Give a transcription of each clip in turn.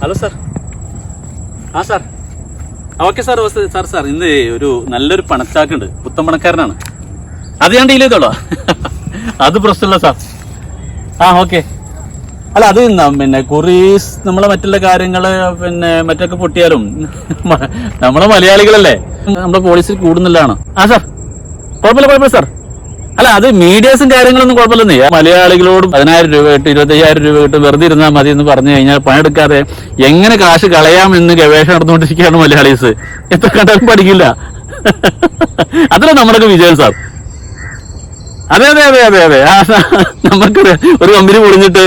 Hello sir ആ sir okay sir sir sir ഇന്ന് ഒരു നല്ലൊരു പണച്ചാക്കുണ്ട്. പുത്തൻ പണക്കാരനാണ്. അത് ഞാൻ ഡീൽ ചെയ്തോളാം. അത് പ്രശ്നമില്ല സാർ ആ ഓക്കെ അല്ല അത് പിന്നെ കുറീസ് നമ്മളെ മറ്റുള്ള കാര്യങ്ങൾ പിന്നെ മറ്റൊക്കെ പൊട്ടിയാലും നമ്മളെ മലയാളികളല്ലേ? നമ്മുടെ പോളിസി കൂടുന്നില്ലാണ്? ആ സാർ കുഴപ്പമില്ല കുഴപ്പമില്ല സാർ അല്ല അത് മീഡിയസും കാര്യങ്ങളൊന്നും കുഴപ്പമില്ലെന്നേ. മലയാളികളോട് പതിനായിരം രൂപ കിട്ടും ഇരുപത്തയ്യായിരം രൂപ കിട്ടും വെറുതെ ഇരുന്നാൽ മതി എന്ന് പറഞ്ഞു കഴിഞ്ഞാൽ പണിയെടുക്കാതെ എങ്ങനെ കാശ് കളയാമെന്ന് ഗവേഷണം നടന്നുകൊണ്ടിരിക്കുകയാണ് മലയാളീസ്. എത്ര കണ്ടാലും പഠിക്കില്ല. അതല്ല നമ്മുടെ വിജയൻ സാർ. അതെ അതെ അതെ അതെ അതെ. നമുക്ക് ഒരു കമ്പനി പൊളിഞ്ഞിട്ട്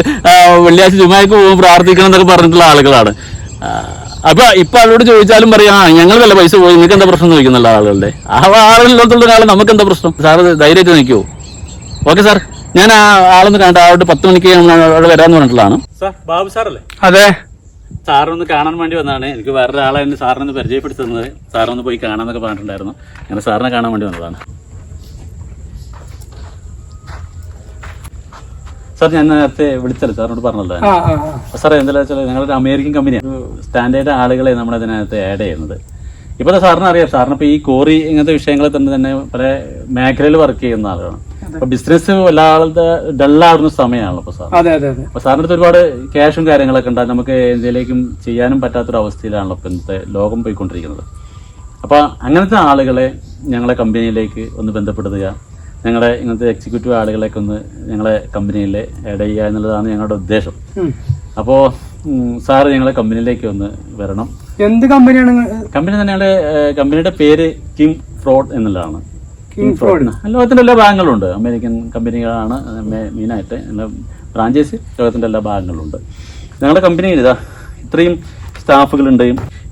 വെള്ളിയാഴ്ച ചുമ്മാക്ക് പോകും പ്രാർത്ഥിക്കണം എന്നൊക്കെ പറഞ്ഞിട്ടുള്ള ആളുകളാണ്. അപ്പൊ ഇപ്പൊ അവരോട് ചോദിച്ചാലും പറയാം ആ ഞങ്ങൾ വല്ല പൈസ പോയി നിങ്ങൾക്ക് എന്താ പ്രശ്നം? ചോദിക്കുന്നുള്ള ആളുകളുടെ. ആ ആളില്ലാത്തുള്ള ഒരാൾ നമുക്ക് എന്താ പ്രശ്നം? സാർ ധൈര്യമായിട്ട് നിൽക്കുമോ ഓക്കെ സാർ. ഞാൻ ആ ആളൊന്ന് കണ്ട അവിടെ പത്ത് മണിക്ക് അവിടെ വരാന്ന് പറഞ്ഞിട്ടുള്ളതാണ്. സാർ ബാബു സാറല്ലേ? അതെ. സാറൊന്ന് കാണാൻ വേണ്ടി വന്നതാണ്. എനിക്ക് വേറൊരാളെ എന്നെ സാറിനൊന്ന് പരിചയപ്പെടുത്തുന്നത് സാറൊന്ന് പോയി കാണാന്നൊക്കെ പറഞ്ഞിട്ടുണ്ടായിരുന്നു. ഞാൻ സാറിനെ കാണാൻ വേണ്ടി വന്നതാണ്. സാർ ഞാൻ നേരത്തെ വിളിച്ചല്ലോ. സാറിനോട് പറഞ്ഞല്ലോ. സാർ. എന്താ വെച്ചാൽ ഞങ്ങളൊരു അമേരിക്കൻ കമ്പനിയാണ് സ്റ്റാൻഡേർഡ് ആളുകളെ നമ്മൾ അതിനകത്ത് ആഡ് ചെയ്യുന്നത്. ഇപ്പോൾ സാറിന് അറിയാം. സാറിന് ഇപ്പോൾ ഈ കോറി ഇങ്ങനത്തെ വിഷയങ്ങളിൽ തന്നെ തന്നെ പല മേഖലയിൽ വർക്ക് ചെയ്യുന്ന ആളുകളാണ്. അപ്പൊ ബിസിനസ് വല്ലാതെ ഡള്ളാവുന്ന സമയമാണല്ലോ ഇപ്പോൾ സാർ. അതെ അതെ അതെ. അപ്പൊ സാറിന്റെ അടുത്ത് ഒരുപാട് ക്യാഷും കാര്യങ്ങളൊക്കെ ഉണ്ടാകും നമുക്ക് എന്തിലേക്കും ചെയ്യാനും പറ്റാത്തൊരു അവസ്ഥയിലാണല്ലോ ഇപ്പൊ ഇന്നത്തെ ലോകം പോയിക്കൊണ്ടിരിക്കുന്നത്. അപ്പൊ അങ്ങനത്തെ ആളുകളെ ഞങ്ങളെ കമ്പനിയിലേക്ക് ഒന്ന് ബന്ധപ്പെടുത്തുക. ഞങ്ങളെ ഇങ്ങനത്തെ എക്സിക്യൂട്ടീവ് ആളുകളെയൊക്കെ ഒന്ന് ഞങ്ങളെ കമ്പനിയിൽ ആഡ് ചെയ്യുക എന്നുള്ളതാണ് ഞങ്ങളുടെ ഉദ്ദേശം. അപ്പോൾ സാറ് ഞങ്ങളെ കമ്പനിയിലേക്ക് ഒന്ന് വരണം. എന്ത് കമ്പനിയാണ് കമ്പനി ഞങ്ങളുടെ കമ്പനിയുടെ പേര് കിം ഫ്രോഡ് എന്നുള്ളതാണ്. കിം ഫ്രോഡ് ലോകത്തിന്റെ എല്ലാ ഭാഗങ്ങളുണ്ട്. അമേരിക്കൻ കമ്പനികളാണ് മെയിനായിട്ട് എല്ലാ ബ്രാഞ്ചേഴ്സ് ലോകത്തിന്റെ എല്ലാ ഭാഗങ്ങളുണ്ട്. ഞങ്ങളുടെ കമ്പനിയിൽ ഇതാ ഇത്രയും സ്റ്റാഫുകളുണ്ട്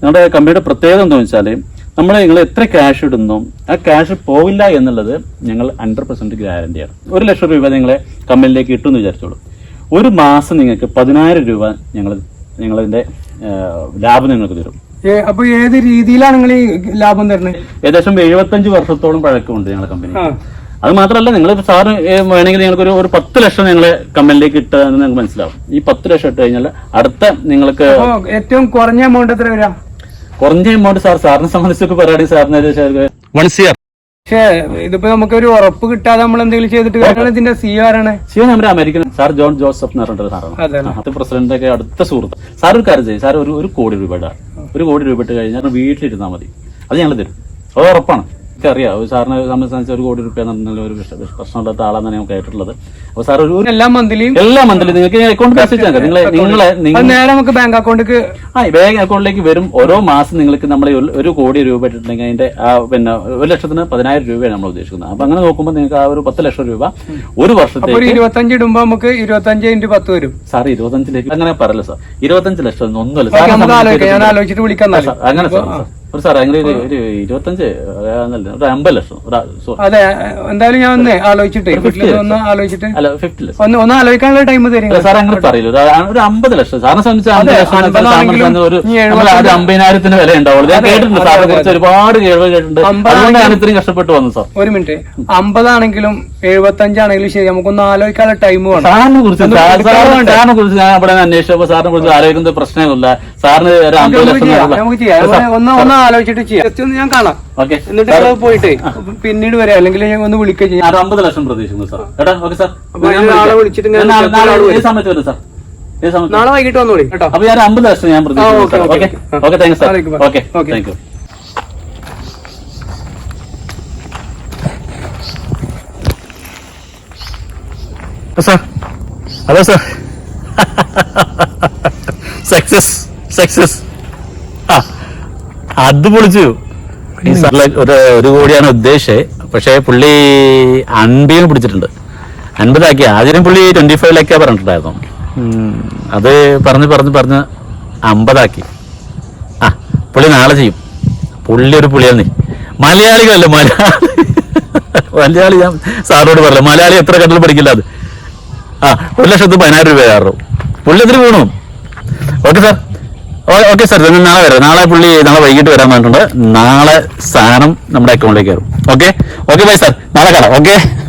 ഞങ്ങളുടെ കമ്പനിയുടെ പ്രത്യേകത എന്താണെന്ന് വെച്ചാൽ നമ്മൾ നിങ്ങൾ എത്ര ക്യാഷ് ഇടുന്നോ? ആ ക്യാഷ് പോവില്ല എന്നുള്ളത് ഞങ്ങൾ ഹൺഡ്രഡ് പെർസെന്റ് ഗ്യാരണ്ടിയാണ് ഒരു ലക്ഷം രൂപ നിങ്ങളെ കമ്പനിയിലേക്ക് ഇട്ടെന്ന് വിചാരിച്ചോളൂ. ഒരു മാസം നിങ്ങൾക്ക് പതിനായിരം രൂപ ഞങ്ങൾ ഞങ്ങളതിന്റെ ലാഭം നിങ്ങൾക്ക് തരും. അപ്പൊ ഏത് രീതിയിലാണ് നിങ്ങൾ ഈ ലാഭം തരുന്നത് ഏകദേശം എഴുപത്തഞ്ച് വർഷത്തോളം പഴക്കമുണ്ട് ഞങ്ങളുടെ കമ്പനി അത് മാത്രമല്ല നിങ്ങൾ സാറ് ഏ, വേണമെങ്കിൽ നിങ്ങൾക്ക് ഒരു ഒരു പത്ത് ലക്ഷം നിങ്ങളെ കമ്പനിയിലേക്ക് ഇട്ടതെന്ന് നിങ്ങൾക്ക് മനസ്സിലാവും. ഈ പത്ത് ലക്ഷം ഇട്ട് കഴിഞ്ഞാൽ അടുത്ത നിങ്ങൾക്ക് ഏറ്റവും കുറഞ്ഞ എമൗണ്ട് എത്ര വരാം? കുറഞ്ഞ എമൗണ്ട് സാർ സാറിനെ സംബന്ധിച്ചൊക്കെ പറയുകയാണെങ്കിൽ സാറിന് പക്ഷേ ഇതിപ്പോ നമുക്ക് ഒരു ഉറപ്പ് കിട്ടാതെ നമ്മൾ എന്തെങ്കിലും ചെയ്തിട്ട് കാരണം ഇതിന്റെ സി ആരാണ് ശിവ നമ്മുടെ അമേരിക്കൻ സാർ ജോൺ ജോസഫ് എന്ന് പറഞ്ഞിട്ട് സാറാണ്. പ്രസിഡന്റ് ഒക്കെ അടുത്ത സുഹൃത്ത്. സാർ ഒരു കാര്യം ചെയ്യും. സാർ ഒരു ഒരു കോടി രൂപയുടെ ഒരു കോടി രൂപ ഇട്ട് കഴിഞ്ഞാൽ വീട്ടിലിരുന്നാൽ മതി. അത് ഞങ്ങൾ തരും. അത് ഉറപ്പാണ്. എനിക്കറിയാം. ഒരു സാറിനെ സംബന്ധിച്ച് ഒരു കോടി രൂപ എന്ന് ഒരു പ്രശ്നമില്ലാത്ത ആളാണെന്ന് ഞാൻ കേട്ടിട്ടുള്ളത്. അപ്പൊ സാർ ഒരു എല്ലാ മന്ത്ലിയും എല്ലാ മന്ത്ലിയും നിങ്ങൾക്ക് അക്കൗണ്ട് മെസ്സേജ് നിങ്ങളെ നിങ്ങളെ നേരെ നമുക്ക് ബാങ്ക് അക്കൗണ്ടിലേക്ക് ആ ബാങ്ക് അക്കൗണ്ടിലേക്ക് വരും. ഓരോ മാസം നിങ്ങൾക്ക് നമ്മൾ ഒരു കോടി രൂപ ഇട്ടിട്ടുണ്ടെങ്കിൽ അതിന്റെ ആ പിന്നെ ഒരു ലക്ഷത്തിന് പതിനായിരം രൂപയാണ് നമ്മൾ ഉദ്ദേശിക്കുന്നത്. അപ്പൊ അങ്ങനെ നോക്കുമ്പോൾ നിങ്ങൾക്ക് ആ ഒരു പത്ത് ലക്ഷം രൂപ ഒരു വർഷത്തെ വർഷത്തേക്ക് ഇരുപത്തഞ്ച് ഇടുമ്പോ നമുക്ക് ഇരുപത്തഞ്ച് ഇന്റു പത്ത് വരും. സാർ ഇരുപത്തഞ്ചിലേക്ക് അങ്ങനെ പറയല്ല സാർ. ഇരുപത്തഞ്ച് ലക്ഷം ഒന്നും ഒന്നുമല്ല സാർ, അങ്ങനെ സാർ. ഒരു സാർ അങ്ങനെ ഒരു ഒരു ഇരുപത്തഞ്ച് ആ, ഒരു അമ്പത് ലക്ഷം സോറി അതെ എന്തായാലും ഞാൻ ഒന്ന് ആലോചിച്ചിട്ട് ഒന്ന് ആലോചിച്ചിട്ട്. അല്ല ഫിഫ്റ്റി ലക്ഷം. ഒന്ന് ഒന്ന് ആലോചിക്കാനുള്ള ടൈം തരും അല്ല സാർ അങ്ങനെ പറയില്ല. ഒരു അമ്പത് ലക്ഷം. സാറിനെ സംബന്ധിച്ച് അമ്പത് ലക്ഷം ഒരു ഒരു അമ്പതിനായിരത്തിന് വില ഉണ്ടാവുള്ളൂ ഞാൻ കേട്ടിട്ടുണ്ട് സാറിനെ കുറിച്ച് ഒരുപാട് കേൾവ് കേട്ടിട്ടുണ്ട്. അമ്പതാണെങ്കിലും- അതുകൊണ്ടാണ് ഇത്രയും കഷ്ടപ്പെട്ട് വന്നു സാർ. ഒരു മിനിറ്റ്. അമ്പതാണെങ്കിലും എഴുപത്തഞ്ചാണെങ്കിലും ശരി നമുക്കൊന്ന് ആലോചിക്കാനുള്ള ടൈം വേണം. സാറിനെ കുറിച്ച് സാറിനെ കുറിച്ച് ഞാൻ അവിടെ അന്വേഷിച്ചപ്പോൾ സാറിനെ കുറിച്ച് ആലോചിക്കുന്നത് പ്രശ്നമില്ല സാറിന് ഒരു അമ്പത് ലക്ഷം ഒന്ന് ഒന്ന് ആലോചിച്ചിട്ട് ചെയ്യാം. ജസ്റ്റ് ഒന്ന് ഞാൻ കാണാം. ഓക്കെ എന്നിട്ട് ഞങ്ങൾ പോയിട്ട് പിന്നീട് വരാം. അല്ലെങ്കിൽ ഞാൻ ഒന്ന് വിളിക്കുകയും ചെയ്യാം. ഞാൻ അമ്പത് ലക്ഷം പ്രതീക്ഷിക്കുന്നു സാർ കേട്ടോ? ഓക്കെ സാർ അപ്പൊ അതിന് നാളെ വിളിച്ചിട്ട് ഞാൻ ഞാൻ നാളെ- നാളെ ആൾ ഏത് സമയത്ത് വരും സാർ ഏത് സമയത്ത് നാളെ വൈകിട്ട് വന്നോളി. കേട്ടോ. അപ്പൊ ഞാൻ അമ്പത് ലക്ഷം ഞാൻ പ്രതീക്ഷിക്കുന്നു okay, sir okay. Okay. Thank you hello sir success success അത് പൊളിച്ചു. ഈ ഒരു ഒരു കോടിയാണ് ഉദ്ദേശിച്ചത് പക്ഷേ പുള്ളി അൻപതിന് പിടിച്ചിട്ടുണ്ട്. അൻപതാക്കി. ആദ്യം പുള്ളി ട്വന്റി ഫൈവിലേക്കാണ് പറഞ്ഞിട്ടുണ്ടായിരുന്നു. അത് പറഞ്ഞ് പറഞ്ഞ് പറഞ്ഞ് അമ്പതാക്കി. ആ പുള്ളി നാളെ ചെയ്യും. പുള്ളി ഒരു പുള്ളിയാണ് മലയാളികളല്ല? മലയാളി. മലയാളി ഞാൻ സാറോട് പറഞ്ഞു മലയാളി എത്ര കണ്ടിൽ പഠിക്കില്ല അത്. ആ ഒരു ലക്ഷത്തി പതിനായിരം രൂപയാറു പുള്ളി എത്ര വീണു? Okay sir. ഓക്കെ സാർ ഞാൻ നാളെ വരാം. നാളെ പുള്ളി നാളെ വൈകിട്ട് വരാൻ പറഞ്ഞിട്ടുണ്ട്. നാളെ സാധനം നമ്മുടെ അക്കൗണ്ടിലേക്ക് കയറും. ഓക്കെ? Okay bye sir. നാളെ കാണാം. ഓക്കെ?